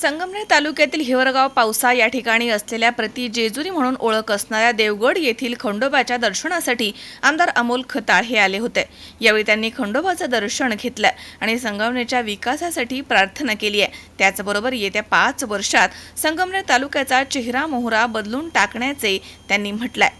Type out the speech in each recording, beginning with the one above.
संगमनेर तालुक्यातील हिवरगाव पावसा या ठिकाणी असलेल्या प्रति जेजुरी म्हणून ओळख असणाऱ्या देवगड येथील खंडोबाच्या दर्शनासाठी आमदार अमोल खताळ हे आले होते. यावेळी त्यांनी खंडोबाचं दर्शन घेतलं आणि संगमनेरच्या विकासासाठी प्रार्थना केली आहे. त्याचबरोबर येत्या पाच वर्षात संगमनेर तालुक्याचा चेहरा मोहरा बदलून टाकण्याचे त्यांनी म्हटलंय.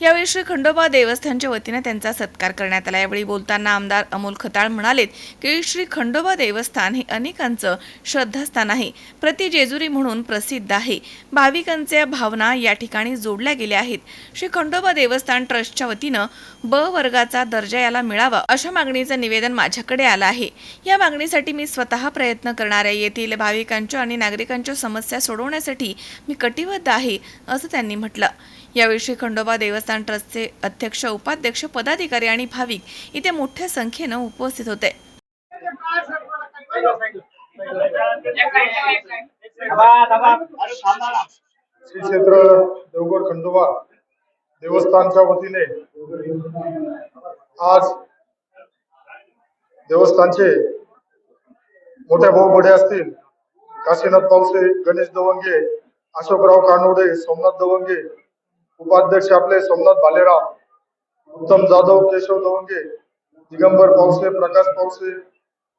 यावेळी श्री खंडोबा देवस्थानच्या वतीने त्यांचा सत्कार करण्यात आला. यावेळी बोलताना आमदार अमोल खताळ म्हणालेत की श्री खंडोबा देवस्थान हे अनेकांचं श्रद्धास्थान आहे. प्रति जेजुरी म्हणून प्रसिद्ध आहे. भाविकांच्या भावना या ठिकाणी जोडल्या गेल्या आहेत. श्री खंडोबा देवस्थान ट्रस्टच्या वतीनं ब वर्गाचा दर्जा याला मिळावा अशा मागणीचं निवेदन माझ्याकडे आलं आहे. या मागणीसाठी मी स्वतः प्रयत्न करणाऱ्या येथील भाविकांच्या आणि नागरिकांच्या समस्या सोडवण्यासाठी मी कटिबद्ध आहे असं त्यांनी म्हटलं. यावेळी खंडोबा देवस्थान ट्रस्टचे अध्यक्ष उपाध्यक्ष पदाधिकारी आणि भाविक इथे मोठ्या संख्येनं उपस्थित होते. श्री क्षेत्र देवगड खंडोबा देवस्थानच्या वतीने आज देवस्थानचे मोठे भाऊ बडे असतील काशीनाथ पावसे गणेश दवंगे अशोकराव कानोडे सोमनाथ दवंगे उपाध्यक्ष आपले सोमनाथ भालेराव उत्तम जाधव केशव दवंगे दिगंबर पावसे प्रकाश पावसे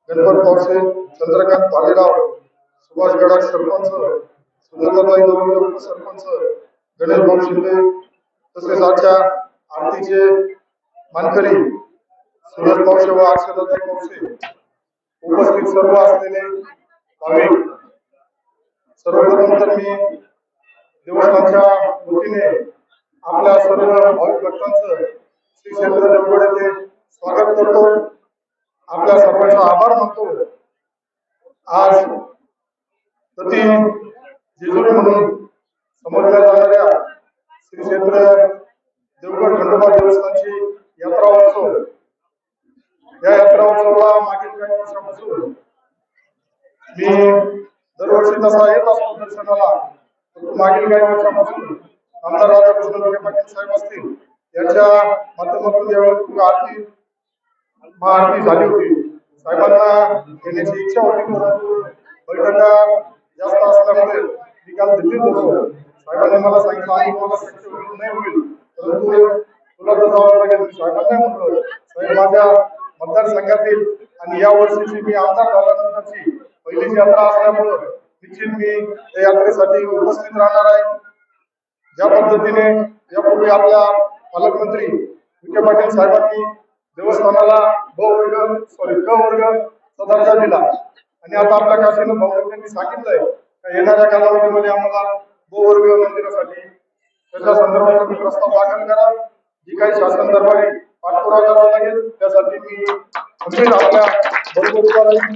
गणपत पावसे चंद्रकांत भालेराव सुभाष गडाख सरपंच सुंदरताई दवंगे उपसरपंच गणेश भाऊ शिंदे तसेच आजच्या आरतीचे मानकरी सुरज पावसे व अक्षताताई पावसे उपस्थित सर्व असलेले भाविक सर्वप्रथम तर मी देवस्थानच्या वतीने आपल्या सर्व भाविक भक्तांचं श्री क्षेत्र देवगड स्वागत करतो. आपल्या सर्वांचा आभार मानतो. आज प्रति जेजुरी म्हणून समजल्या जाणाऱ्या श्री क्षेत्र देवगड खंडोबा देवस्थानची यात्रा उत्सव. या यात्रा उत्सवाला मागील काही वर्षापासून मी दरवर्षी तसा येत असतो दर्शनाला. मागील काही वर्षापासून आमदार राधाकृष्ण लोके पाटील साहेब असतील यांच्या माध्यमातून यावेळी आरती महाआरती झाली होती. साहेबांना घेण्याची इच्छा होती. परंतु बैठका जास्त असल्यामुळे मी काल दिल्लीत होतो. साहेबांनी मला सांगितलं आणि मला शक्य होईल नाही होईल. परंतु तुला तर जावं लागेल. साहेबांना म्हटलं साहेब माझ्या मतदारसंघातील आणि या वर्षीची मी आमदार झाल्यानंतरची पहिलीच यात्रा असल्यामुळं निश्चित मी त्या यात्रेसाठी उपस्थित राहणार आहे. ज्या पद्धतीने यापूर्वी आपल्या पालकमंत्री विखे पाटील साहेबांनी देवस्थानाला ब वर्ग सॉरी क वर्ग दर्जा दिला. आणि आता आपल्या काशीनं भाऊ सांगितलंय का येणाऱ्या कालावधीमध्ये आम्हाला ब वर्ग मंदिरासाठी त्याच्या संदर्भात तुम्ही प्रस्ताव दाखल करा. जी काही शासन दरबारी पाठपुरावा करावा लागेल त्यासाठी मी खंबीर आपल्या बरोबर उभा राहील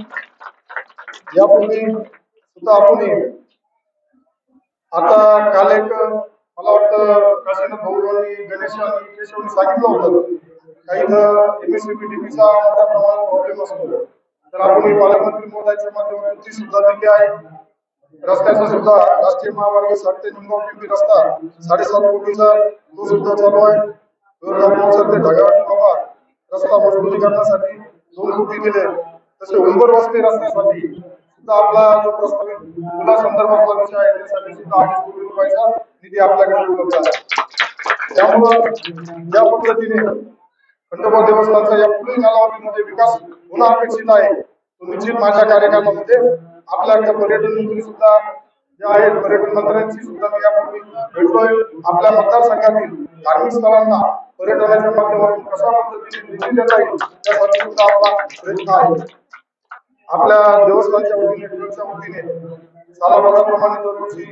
यापूर्वी सुद्धा आपण आता काल एक मला वाटतं काशीनाथ भाऊ आणि गणेश आणि केशवनी सांगितलं होतं काही एमएससीबी डीपीचा मोठ्या प्रमाणात प्रॉब्लेम असतो. तर आपण पालकमंत्री महोदयाच्या माध्यमातून ती सुद्धा दिली आहे रस्त्याचा सुद्धा राष्ट्रीय महामार्ग साठ ते निमगाव टीपी रस्ता साडेसात कोटीचा तो सुद्धा चालू आहे. दुर्गापूरचा ते ढगाळ बाबा रस्ता मजबूतीकरणासाठी दोन कोटी दिले. तसे उंबर वस्ती रस्त्यासाठी सुद्धा आपला जो प्रस्तावित मुला संदर्भातला विषय आहे त्यासाठी सुद्धा अडीच कोटी रुपयाचा निधी आपल्याकडे उपलब्ध आहे. त्यामुळं या पद्धतीने खंडोबा देवस्थानचा या पुढील कालावधीमध्ये विकास होणं अपेक्षित आहे. तो निश्चित माझ्या कार्यकालामध्ये आपल्याकडे पर्यटन मंत्री सुद्धा जे आहेत. पर्यटन मंत्र्यांची सुद्धा मी यापूर्वी भेटलोय. आपल्या मतदारसंघातील धार्मिक स्थळांना पर्यटनाच्या माध्यमातून कशा पद्धतीने निधी देता येईल त्यासाठी सुद्धा आपला प्रयत्न आहे. आपल्या देवस्थानच्या वतीने ट्रस्टच्या वतीने सालाबादाप्रमाणे दरवर्षी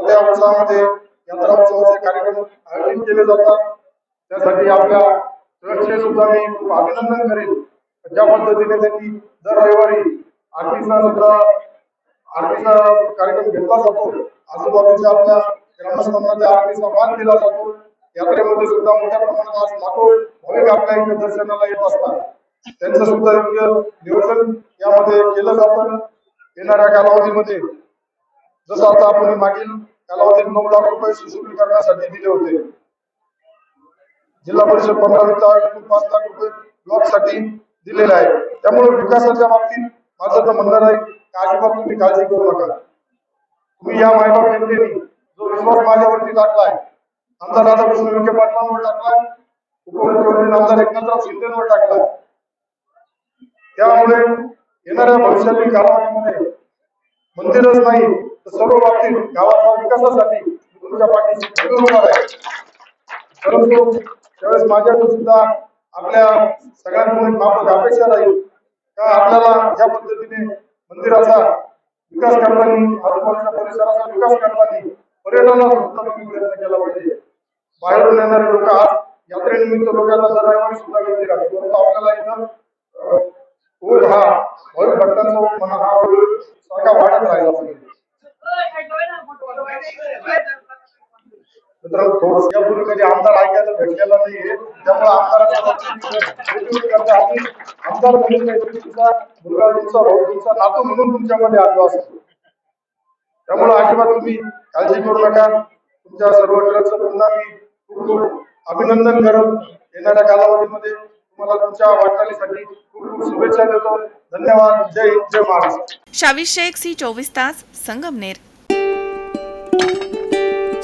मोठ्या उत्साहामध्ये यात्रा उत्सवाचे कार्यक्रम आयोजित केले जातात. त्यासाठी आपल्या ट्रस्टचे सुद्धा मी खूप अभिनंदन करेन. ज्या पद्धतीने त्यांनी दर रविवारी आरतीचा सुद्धा आरतीचा कार्यक्रम घेतला जातो. आजूबाजूच्या आपल्या ग्रामस्थांना त्या आरतीचा मान दिला जातो. यात्रेमध्ये सुद्धा मोठ्या प्रमाणात आज लाखो भाविक आपल्या इथे दर्शनाला येत असतात. त्यांचं सुद्धा योग्य नियोजन यामध्ये केलं जातं येणाऱ्या कालावधीमध्ये. जसं आता आपण मागील कालावधीत नऊ लाख रुपये सुशोभीकरणासाठी दिले होते. जिल्हा परिषद पंधरा वित्त आयोगातून पाच लाख रुपये ब्लॉकसाठी दिलेले आहे. त्यामुळे विकासाच्या बाबतीत माझं तर म्हणणं आहे अजिबात तुम्ही काळजी करू नका. तुम्ही या मायबाप जनतेने जो विश्वास माझ्यावरती टाकलाय आमदार राधाकृष्ण विखे पाटलांवर टाकलाय उपमुख्यमंत्री आमदार एकनाथराव शिंदेवर टाकलाय त्यामुळे येणाऱ्या भविष्यातील कालावधीमध्ये मंदिरच नाही सर्व बाबतीत गावाच्या विकासासाठी तुमच्या पाठीशी आहे परंतु त्यावेळेस माझ्याकडून सुद्धा आपल्या सगळ्यांकडून माफक अपेक्षा राहील. का आपल्याला या पद्धतीने मंदिराचा विकास करताना आजूबाजूच्या परिसराचा विकास करताना पर्यटनाचा सुद्धा तुम्ही प्रयत्न केला पाहिजे. बाहेरून येणारे लोक आज यात्रेनिमित्त लोकांना दर सुद्धा गर्दी राहते. परंतु आपल्याला इथं ओढ हा भर भट्टांचा म्हणा हा ओढ सारखा वाढत राहिला पाहिजे मित्रांनो थोडस यापूर्वी कधी आमदार ऐकायला भेटलेला नाहीये त्यामुळे आमदाराच्या बाबतीत करता आम्ही आमदार म्हणून काहीतरी तुमचा मुलगा नातू म्हणून तुमच्यामध्ये आलो असतो त्यामुळे अजिबात तुम्ही काळजी करू नका तुमच्या सर्व ट्रकचं पुन्हा मी खूप खूप अभिनंदन करत येणाऱ्या कालावधीमध्ये धन्यवाद. जय जय महाराष्ट्र. शावी शेख सी चोवीस तास संगमनेर.